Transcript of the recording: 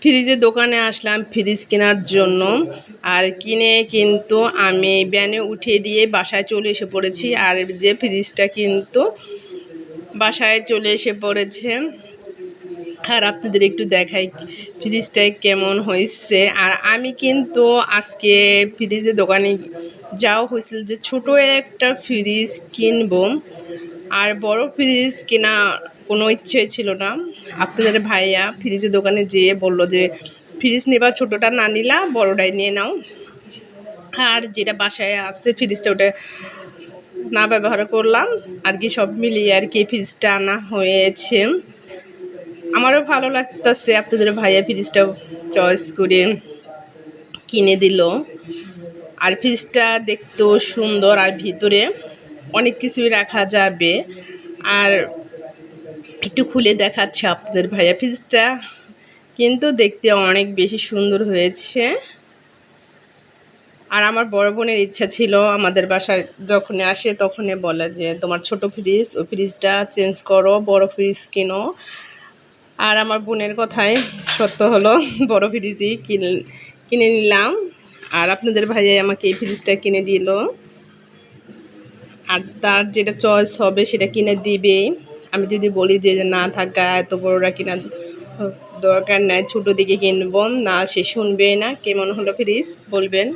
ফ্রিজের দোকানে আসলাম ফ্রিজ কেনার জন্য। আর কিনে কিন্তু আমি ব্যানে উঠে দিয়ে বাসায় চলে এসে পড়েছি। আর যে ফ্রিজটা কিন্তু বাসায় চলে এসে পড়েছে। আর আপনাদের একটু দেখাই ফ্রিজটাই কেমন হয়েছে। আর আমি কিন্তু আজকে ফ্রিজের দোকানে যাওয়া হয়েছিল যে ছোট একটা ফ্রিজ কিনবো। আর বড় ফ্রিজ কেনা কোনো ইচ্ছে ছিল না। আপনাদের ভাইয়া ফ্রিজের দোকানে যেয়ে বলল যে, ফ্রিজ নেবা, ছোটোটা না নিলা, বড়টাই নিয়ে নাও। আর যেটা বাসায় আছে ফ্রিজটা ওটা না ব্যবহার করলাম। আর কি সব মিলিয়ে আর কি ফ্রিজটা আনা হয়েছে। আমারও ভালো লাগতেছে, আপনাদের ভাইয়া ফ্রিজটা চয়েস করে কিনে দিল। আর ফ্রিজটা দেখতেও সুন্দর আর ভিতরে অনেক কিছুই রাখা যাবে। আর একটু খুলে দেখাচ্ছে আপনাদের ভাইয়া ফ্রিজটা। কিন্তু দেখতে অনেক বেশি সুন্দর হয়েছে। আর আমার বড় বোনের ইচ্ছা ছিল আমাদের বাসায় যখন আসে তখনই বলে যে, তোমার ছোট ফ্রিজ, ওই ফ্রিজটা চেঞ্জ করো, বড় ফ্রিজ কিনো। আর আমার বোনের কথাই সত্য হলো, বড় ফ্রিজই কিনে কিনে নিলাম। আর আপনাদের ভাইয়াই আমাকে এই ফ্রিজটা কিনে দিল। আর তার যেটা চয়েস হবে সেটা কিনে দিবে। আমি যদি বলি যে না থাকা, এত বড়রা কিনা দরকার নাই, ছোটো দিকে কিনব, না সে শুনবে না। কেমন হলো ফ্রিজ? বলবেন।